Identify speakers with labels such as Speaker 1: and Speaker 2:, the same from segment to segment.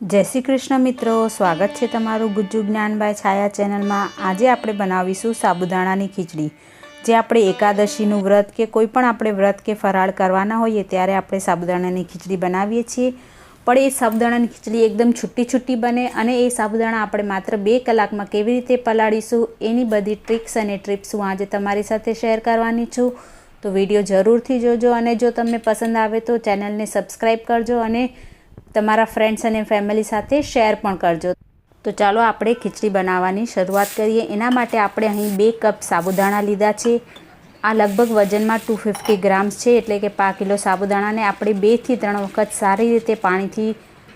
Speaker 1: જય શ્રી કૃષ્ણ મિત્રો, સ્વાગત છે તમારું ગુજ્જુ જ્ઞાનબાઈ છાયા ચેનલમાં. આજે આપણે બનાવીશું સાબુદાણાની ખીચડી. જે આપણે એકાદશીનું વ્રત કે કોઈ પણ આપણે વ્રત કે ફરાળ કરવાના હોઈએ ત્યારે આપણે સાબુદાણાની ખીચડી બનાવીએ છીએ. પણ એ સાબુદાણાની ખીચડી એકદમ છૂટી છૂટી બને અને એ સાબુદાણા આપણે માત્ર બે કલાકમાં કેવી રીતે પલાળીશું એની બધી ટ્રિક્સ અને ટ્રિપ્સ હું આજે તમારી સાથે શેર કરવાની છું. તો વીડિયો જરૂરથી જોજો અને જો તમને પસંદ આવે તો ચેનલને સબસ્ક્રાઈબ કરજો અને તમારા ફ્રેન્ડ્સ અને ફેમિલી સાથે શેર પણ કરજો. તો ચાલો આપણે ખીચડી બનાવવાની શરૂઆત કરીએ. એના માટે આપણે અહીં બે કપ સાબુદાણા લીધા છે. આ લગભગ વજનમાં ટુ ફિફ્ટી ગ્રામ્સ છે, એટલે કે પાંચ કિલો સાબુદાણાને આપણે બેથી ત્રણ વખત સારી રીતે પાણીથી,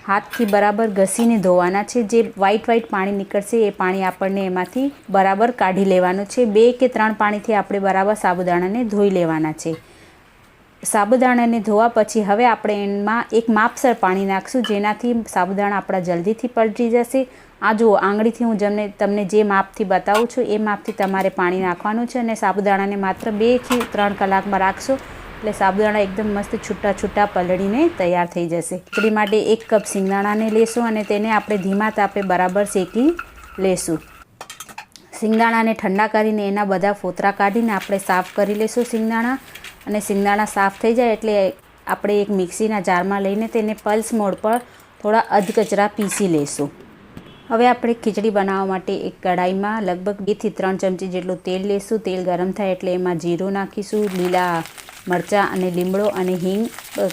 Speaker 1: હાથથી બરાબર ઘસીને ધોવાના છે. જે વ્હાઈટ વ્હાઈટ પાણી નીકળશે એ પાણી આપણને એમાંથી બરાબર કાઢી લેવાનું છે. બે કે ત્રણ પાણીથી આપણે બરાબર સાબુદાણાને ધોઈ લેવાના છે. સાબુદાણાને ધોવા પછી હવે આપણે એમાં એક માપસર પાણી નાખશું, જેનાથી સાબુદાણા આપણા જલ્દીથી પલટી જશે. આ જુઓ, આંગળીથી હું જમને તમને જે માપથી બતાવું છું, એ માપથી તમારે પાણી નાખવાનું છે અને સાબુદાણાને માત્ર બેથી ત્રણ કલાકમાં રાખશો. એટલે સાબુદાણા એકદમ મસ્ત છૂટા છૂટા પલળીને તૈયાર થઈ જશે. ખીચડી માટે એક કપ સિંગદાણાને લેશું અને તેને આપણે ધીમા તાપે બરાબર શેકી લેશું. સિંગદાણાને ઠંડા કરીને એના બધા ફોતરા કાઢીને આપણે સાફ કરી લેશું સિંગદાણા. અને સિંગદાણા સાફ થઈ જાય એટલે આપણે એક મિક્સીના જારમાં લઈને તેને પલ્સ મોડ પર થોડા અધકચરા પીસી લઈશું હવે આપણે ખીચડી બનાવવા માટે એક કઢાઈમાં લગભગ બેથી ત્રણ ચમચી જેટલું તેલ લઈશું તેલ ગરમ થાય એટલે એમાં જીરું નાખીશું, લીલા મરચાં અને લીમડો અને હિંગ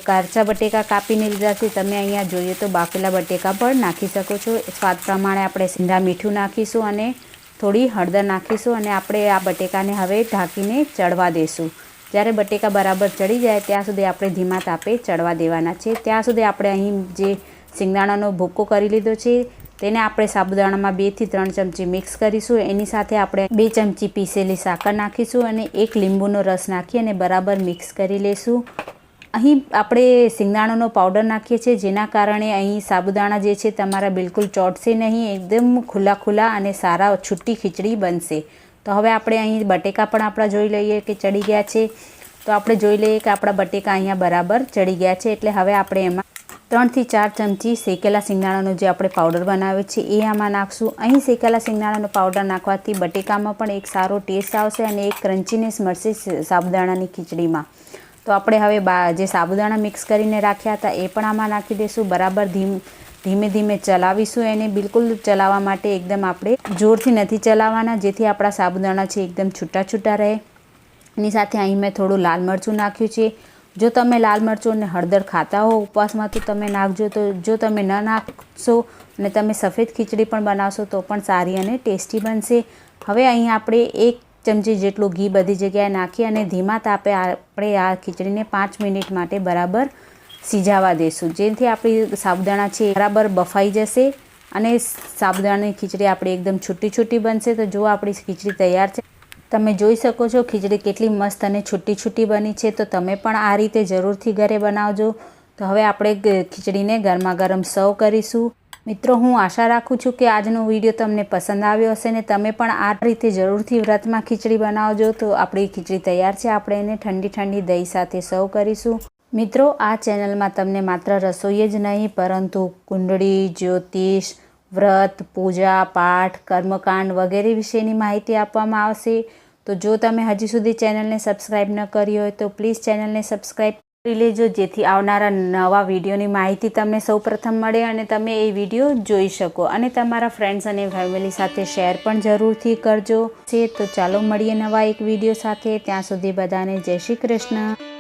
Speaker 1: કાચા બટેકા કાપીને લીધા છે. તમે અહીંયા જોઈએ તો બાફેલા બટેકા પણ નાખી શકો છો. સ્વાદ પ્રમાણે આપણે સીંધા મીઠું નાખીશું અને થોડી હળદર નાખીશું અને આપણે આ બટેકાને હવે ઢાંકીને ચડવા દઈશું જ્યારે બટેકા બરાબર ચડી જાય, ત્યાં સુધી આપણે ધીમા તાપે ચડવા દેવાના છે. ત્યાં સુધી આપણે અહીં જે સિંગદાણાનો ભૂક્કો કરી લીધો છે, તેને આપણે સાબુદાણામાં બેથી ત્રણ ચમચી મિક્સ કરીશું. એની સાથે આપણે બે ચમચી પીસેલી સાકર નાખીશું અને એક લીંબુનો રસ નાખી અને બરાબર મિક્સ કરી લઈશું અહીં આપણે સિંગદાણાનો પાવડર નાખીએ છીએ, જેના કારણે અહીં સાબુદાણા જે છે, તમારા બિલકુલ ચોટશે નહીં, એકદમ ખુલ્લા ખુલ્લા અને સારા છૂટી ખીચડી બનશે. તો હવે આપણે અહીં બટેકા પણ આપણા જોઈ લઈએ કે ચડી ગયા છે. તો આપણે જોઈ લઈએ કે આપણા બટેકા અહીંયા બરાબર ચડી ગયા છે. એટલે હવે આપણે એમાં ત્રણથી ચાર ચમચી શેકેલા સિંગદાણાનો જે આપણે પાવડર બનાવે છે, એ આમાં નાખશું. અહીં શેકેલા સિંગદાણાનો પાવડર નાખવાથી બટેકામાં પણ એક સારો ટેસ્ટ આવશે અને એક ક્રન્ચીનેસ મળશે સાબુદાણાની ખીચડીમાં. તો આપણે હવે જે સાબુદાણા મિક્સ કરીને રાખ્યા હતા, એ પણ આમાં નાખી દઈશું બરાબર ધીમ ધીમે ધીમે ચલાવીશું એને બિલકુલ ચલાવવા માટે એકદમ આપણે જોરથી નથી ચલાવવાના, જેથી આપણા સાબુદાણા છે એકદમ છૂટા છૂટા રહે. એની સાથે અહીં મેં થોડું લાલ મરચું નાખ્યું છે. જો તમે લાલ મરચું અને હળદર ખાતા હો ઉપવાસમાં, તો તમે નાખજો. તો જો તમે ન નાખશો અને તમે સફેદ ખીચડી પણ બનાવશો, તો પણ સારી અને ટેસ્ટી બનશે. હવે અહીં આપણે એક ચમચી જેટલું ઘી બધી જગ્યાએ નાખી અને ધીમા તાપે આપણે આ ખીચડીને પાંચ મિનિટ માટે બરાબર સિજાવા દઈશું જેથી આપણી સાબુદાણા છે બરાબર બફાઈ જશે અને સાબુદાણાની ખીચડી આપણી એકદમ છૂટી છૂટી બનશે. તો જો આપણી ખીચડી તૈયાર છે. તમે જોઈ શકો છો ખીચડી કેટલી મસ્ત અને છૂટી છૂટી બની છે. તો તમે પણ આ રીતે જરૂરથી ઘરે બનાવજો. તો હવે આપણે ખીચડીને ગરમા ગરમ સર્વ કરીશું. મિત્રો, હું આશા રાખું છું કે આજનો વીડિયો તમને પસંદ આવ્યો હશે ને તમે પણ આ રીતે જરૂરથી વ્રતમાં ખીચડી બનાવજો. તો આપણી ખીચડી તૈયાર છે. આપણે એને ઠંડી ઠંડી દહીં સાથે સર્વ કરીશું. મિત્રો, આ ચેનલમાં તમને માત્ર રસોઈ જ નહીં, પરંતુ કુંડળી, જ્યોતિષ, વ્રત, પૂજા, પાઠ, કર્મકાંડ વગેરે વિશેની માહિતી આપવામાં આવશે. તો જો તમે હજી સુધી ચેનલને સબસ્ક્રાઈબ ન કરી હોય, તો પ્લીઝ ચેનલને સબસ્ક્રાઈબ કરી લેજો, જેથી આવનારા નવા વિડીયોની માહિતી તમને સૌપ્રથમ મળે અને તમે એ વીડિયો જોઈ શકો. અને તમારા ફ્રેન્ડ્સ અને ફેમિલી સાથે શેર પણ જરૂરથી કરજો. છે, તો ચાલો મળીએ નવા એક વીડિયો સાથે. ત્યાં સુધી બધાને જય શ્રી કૃષ્ણ.